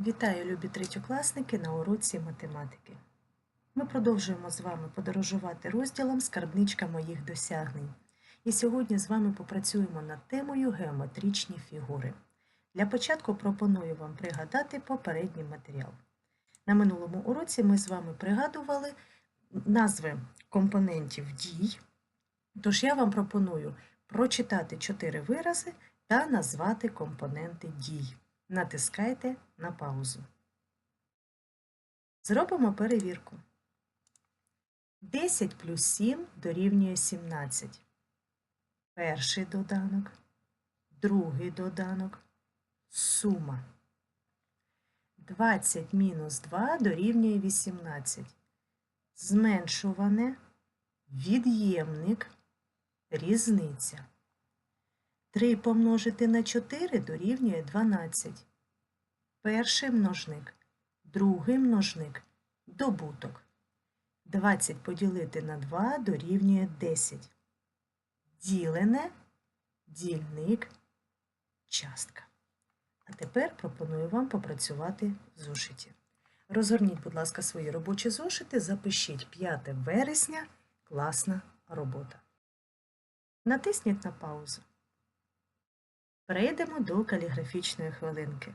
Вітаю, любі третьокласники на уроці математики. Ми продовжуємо з вами подорожувати розділом Скарбничка моїх досягнень. І сьогодні з вами попрацюємо над темою геометричні фігури. Для початку пропоную вам пригадати попередній матеріал. На минулому уроці ми з вами пригадували назви компонентів дій. Тож я вам пропоную прочитати чотири вирази та назвати компоненти дій. Натискайте на паузу. Зробимо перевірку. 10 плюс 7 дорівнює 17. Перший доданок, другий доданок, сума. 20 мінус 2 дорівнює 18. Зменшуване, від'ємник, різниця. 3 помножити на 4 дорівнює 12. Перший множник, другий множник добуток. 20 поділити на 2 дорівнює 10. Ділене, дільник, частка. А тепер пропоную вам попрацювати в зошиті. Розгорніть, будь ласка, свої робочі зошити, запишіть 5 вересня, класна робота. Натисніть на паузу. Перейдемо до каліграфічної хвилинки.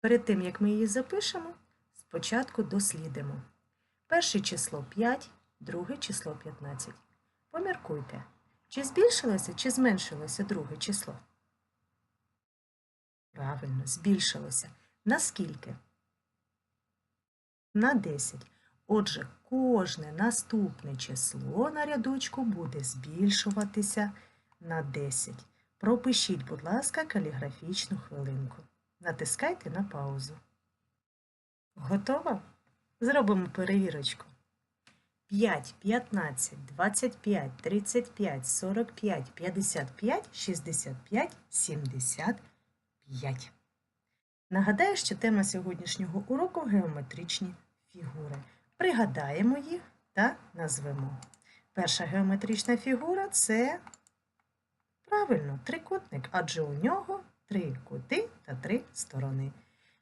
Перед тим, як ми її запишемо, спочатку дослідимо. Перше число 5, друге число 15. Поміркуйте, чи збільшилося, чи зменшилося друге число? Правильно, збільшилося. Наскільки? На 10. Отже, кожне наступне число на рядочку буде збільшуватися на 10. Пропишіть, будь ласка, каліграфічну хвилинку. Натискайте на паузу. Готово? Зробимо перевірочку. 5, 15, 25, 35, 45, 55, 65, 75. Нагадаю, що тема сьогоднішнього уроку геометричні фігури. Пригадаємо їх та назвемо. Перша геометрична фігура це правильно трикутник, адже у нього три кути та три сторони.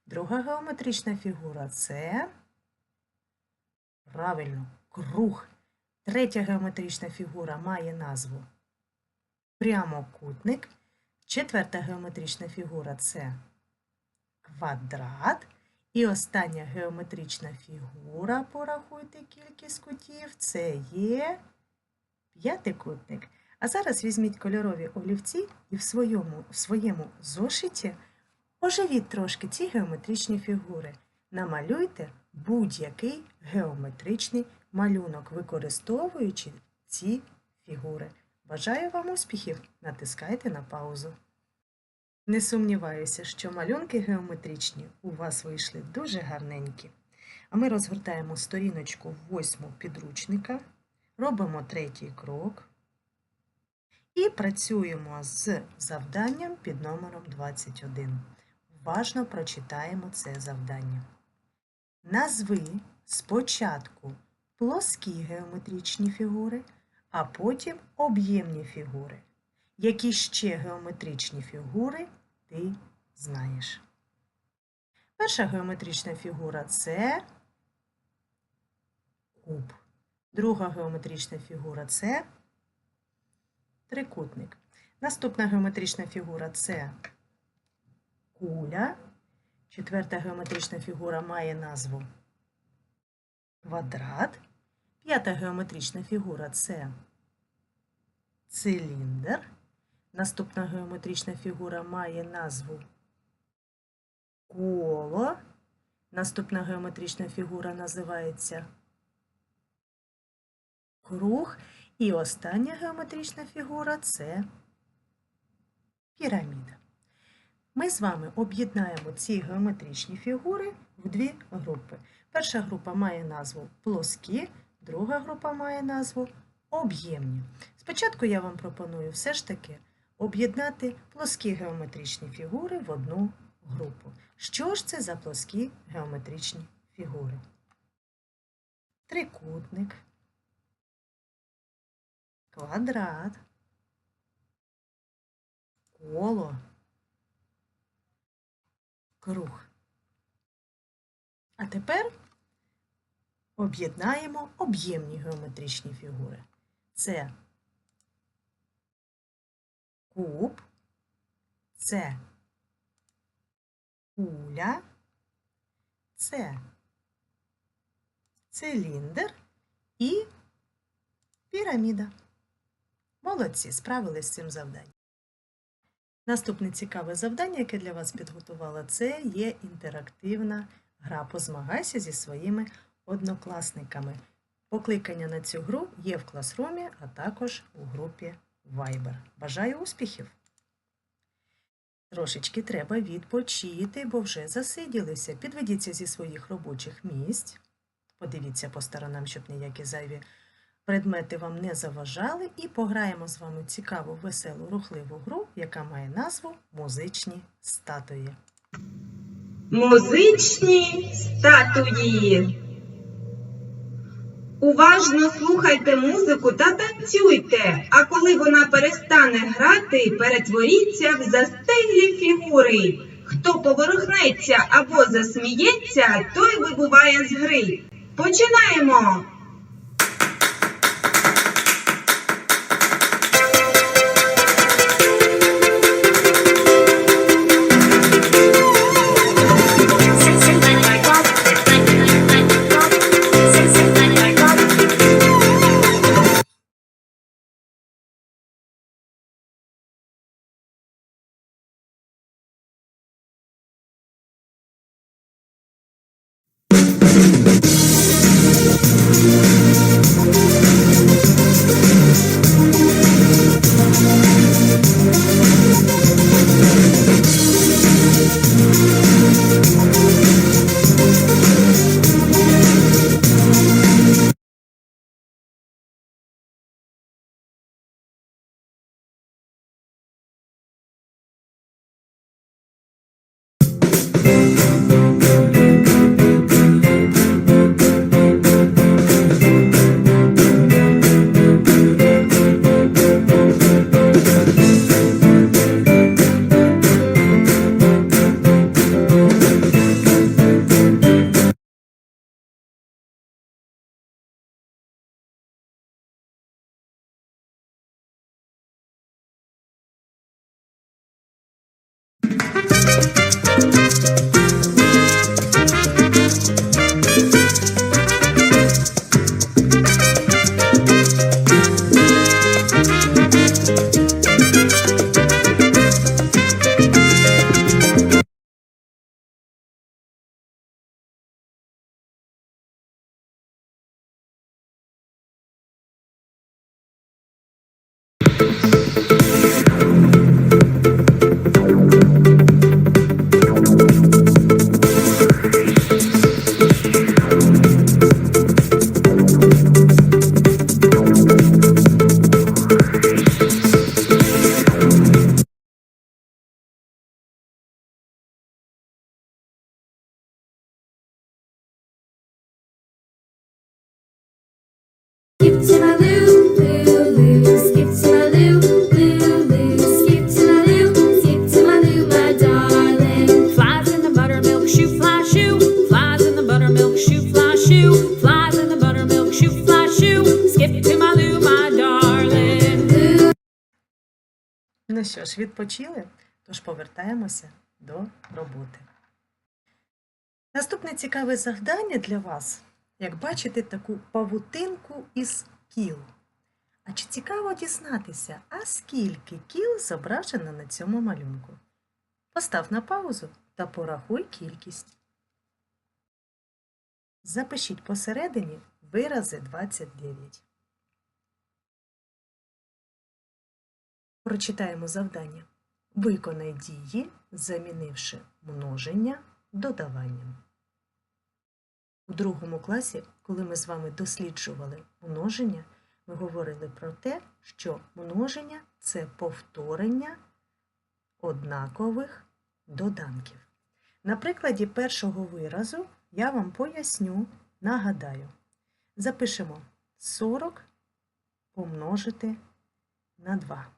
Друга геометрична фігура це правильно круг. Третя геометрична фігура має назву прямокутник. Четверта геометрична фігура це квадрат. І остання геометрична фігура, порахуйте кількість кутів, це є п'ятикутник. А зараз візьміть кольорові олівці і в своєму, в своєму зошиті оживіть трошки ці геометричні фігури. Намалюйте будь-який геометричний малюнок, використовуючи ці фігури. Бажаю вам успіхів! Натискайте на паузу. Не сумніваюся, що малюнки геометричні у вас вийшли дуже гарненькі. А ми розгортаємо сторіночку восьму підручника, робимо третій крок і працюємо з завданням під номером 21. Уважно прочитаємо це завдання. Назви спочатку плоскі геометричні фігури, а потім об'ємні фігури. Які ще геометричні фігури ти знаєш? Перша геометрична фігура це куб. Друга геометрична фігура це трикутник. Наступна геометрична фігура це куля. Четверта геометрична фігура має назву квадрат. П'ята геометрична фігура це циліндр. Наступна геометрична фігура має назву коло. Наступна геометрична фігура називається круг. І остання геометрична фігура це піраміда. Ми з вами об'єднаємо ці геометричні фігури в дві групи. Перша група має назву плоскі, друга група має назву об'ємні. Спочатку я вам пропоную все ж таки об'єднати плоскі геометричні фігури в одну групу. Що ж це за плоскі геометричні фігури? Трикутник, квадрат, коло, круг. А тепер об'єднаємо об'ємні геометричні фігури. Це куб, це куля, це циліндр і піраміда. Молодці, справились з цим завданням. Наступне цікаве завдання, яке для вас підготувала, це є інтерактивна гра «Позмагайся зі своїми однокласниками. Покликання на цю гру є в класрумі, а також у групі Viber. Бажаю успіхів! Трошечки треба відпочити, бо вже засиділися. Підведіться зі своїх робочих місць. Подивіться по сторонам, щоб ніякі зайві предмети вам не заважали, і пограємо з вами цікаву, веселу, рухливу гру, яка має назву Музичні статуї. Музичні статуї. Уважно слухайте музику та танцюйте, а коли вона перестане грати, перетворіться в застиглі фігури. Хто поворухнеться або засміється, той вибуває з гри. Починаємо! Що ж, відпочили? Тож повертаємося до роботи. Наступне цікаве завдання для вас, як бачите, таку павутинку із кіл. А чи цікаво дізнатися, а скільки кіл зображено на цьому малюнку? Постав на паузу та порахуй кількість. Запишіть посередині вирази 29. Прочитаємо завдання. Виконай дії, замінивши множення додаванням. У другому класі, коли ми з вами досліджували множення, ми говорили про те, що множення це повторення однакових доданків. На прикладі першого виразу я вам поясню, нагадаю. Запишемо 40 помножити на 2.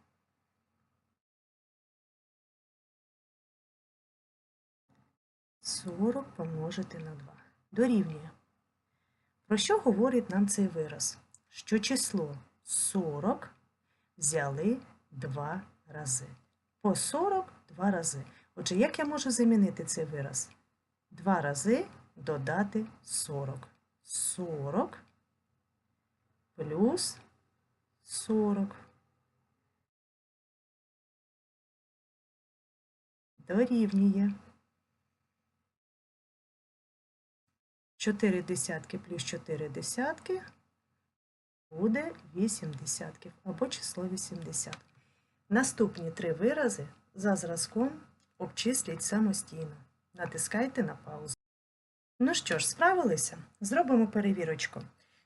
Сорок помножити на 2. дорівнює. Про що говорить нам цей вираз? Що число 40 взяли два рази. По 40 два рази. Отже, як я можу замінити цей вираз? Два рази додати 40. 40 плюс 40. Дорівнює. 4 десятки плюс 4 десятки буде 8 десятків або число 80. Наступні три вирази за зразком обчисліть самостійно. Натискайте на паузу. Ну що ж, справилися? Зробимо перевірочку.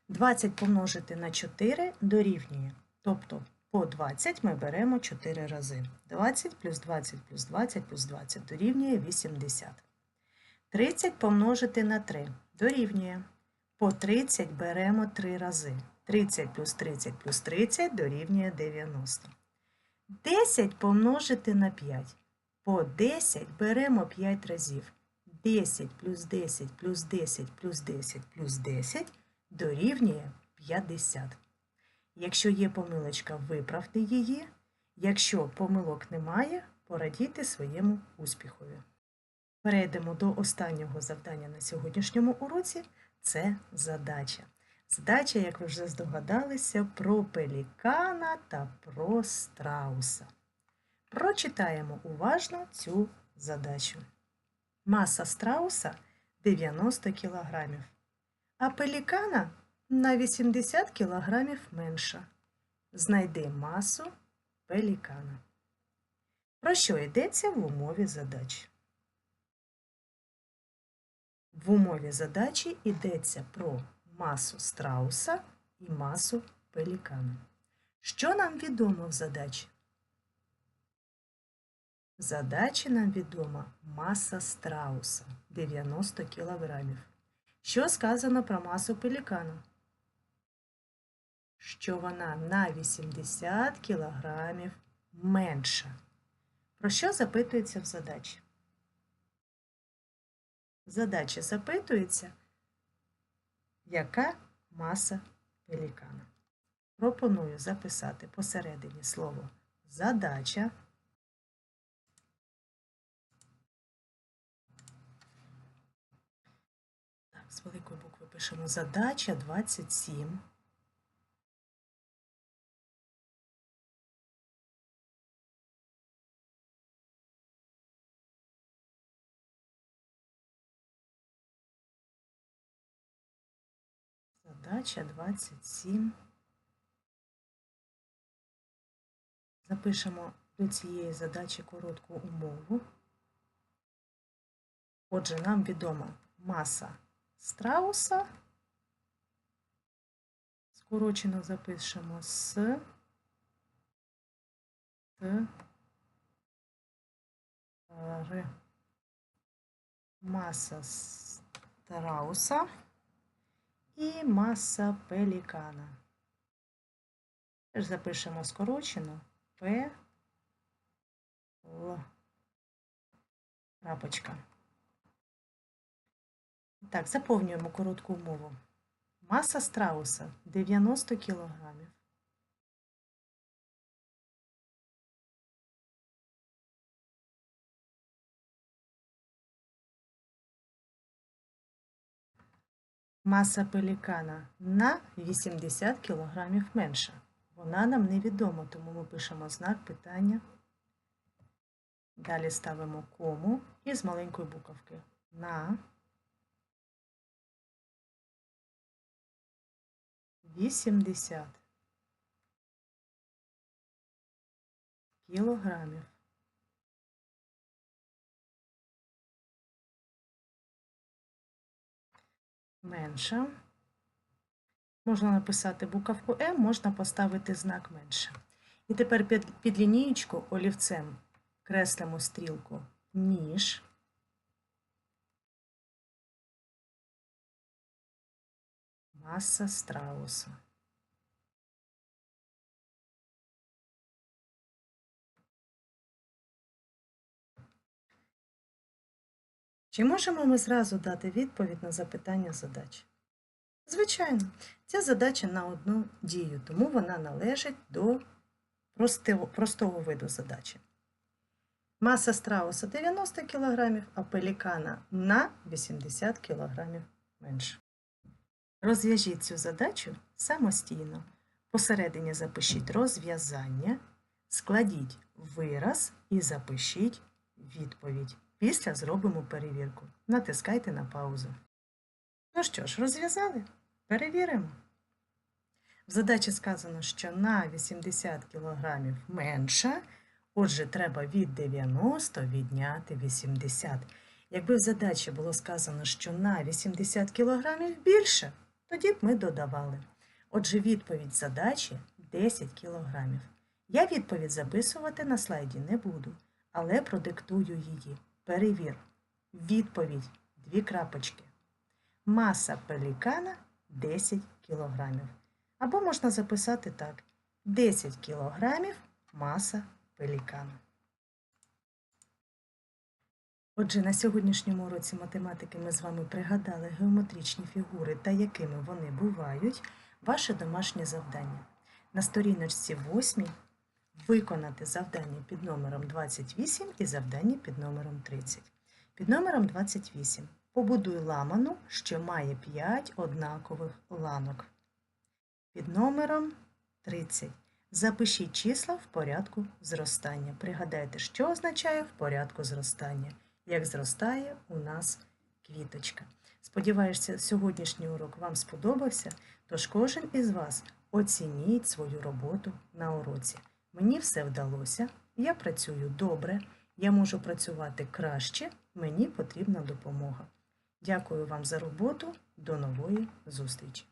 20 помножити на 4 дорівнює. Тобто по 20 ми беремо 4 рази. 20 плюс 20 плюс 20 плюс 20 дорівнює 80. 30 помножити на 3 дорівнює. По 30 беремо 3 рази. 30 плюс 30 плюс 30 дорівнює 90. 10 помножити на 5. По 10 беремо 5 разів. 10 плюс 10 плюс 10 плюс 10 плюс 10 дорівнює 50. Якщо є помилочка, виправте її. Якщо помилок немає, порадійте своєму успіхові. Перейдемо до останнього завдання на сьогоднішньому уроці це задача. Задача, як ви вже здогадалися, про пелікана та про страуса. Прочитаємо уважно цю задачу. Маса страуса 90 кг, а пелікана на 80 кг менша. Знайди масу пелікана. Про що йдеться в умові задачі? В умові задачі йдеться про масу страуса і масу пелікана. Що нам відомо в задачі? В задачі нам відома маса страуса 90 кг. Що сказано про масу пелікану? Що вона на 80 кг менша. Про що запитується в задачі? В задачі запитується, яка маса пелікана. Пропоную записати посередині слово задача. Так, з великої букви пишемо задача 27. Задача 27. Запишемо до цієї задачі коротку умову. Отже, нам відома маса страуса. Скорочено запишемо з Т Р. Маса страуса і маса пелікана. Теж запишемо скорочено П Л. Крапочка. Так, заповнюємо коротку умову. Маса страуса 90 кг. Маса пелікана на 80 кг менша. Вона нам невідома, тому ми пишемо знак питання. Далі ставимо кому і з маленької буковки на 80 кілограмів. Менша. Можна написати буковку М, можна поставити знак менше. І тепер під, під лінієчку олівцем креслимо стрілку ніж. Маса страуса. Чи можемо ми зразу дати відповідь на запитання задач? Звичайно, ця задача на одну дію, тому вона належить до простого виду задачі. Маса страуса 90 кг, а пелікана на 80 кг менше. Розв'яжіть цю задачу самостійно. Посередині запишіть розв'язання, складіть вираз і запишіть відповідь. Після зробимо перевірку. Натискайте на паузу. Ну що ж, розв'язали? Перевіримо. В задачі сказано, що на 80 кг менше, отже, треба від 90 відняти 80. Якби в задачі було сказано, що на 80 кг більше, тоді б ми додавали. Отже, відповідь задачі 10 кг. Я відповідь записувати на слайді не буду, але продиктую її. Перевір. Відповідь дві крапочки. Маса пелікана 10 кг. Або можна записати так: 10 кг маса пелікана. Отже, на сьогоднішньому уроці математики ми з вами пригадали геометричні фігури та якими вони бувають, ваше домашнє завдання. На сторіночці 8 виконати завдання під номером 28 і завдання під номером 30. Під номером 28 побудуй ламану, що має 5 однакових ланок. Під номером 30 запишіть числа в порядку зростання. Пригадайте, що означає в порядку зростання, як зростає у нас квіточка. Сподіваюся, сьогоднішній урок вам сподобався, тож кожен із вас оцініть свою роботу на уроці. Мені все вдалося, я працюю добре, я можу працювати краще, мені потрібна допомога. Дякую вам за роботу. До нової зустрічі!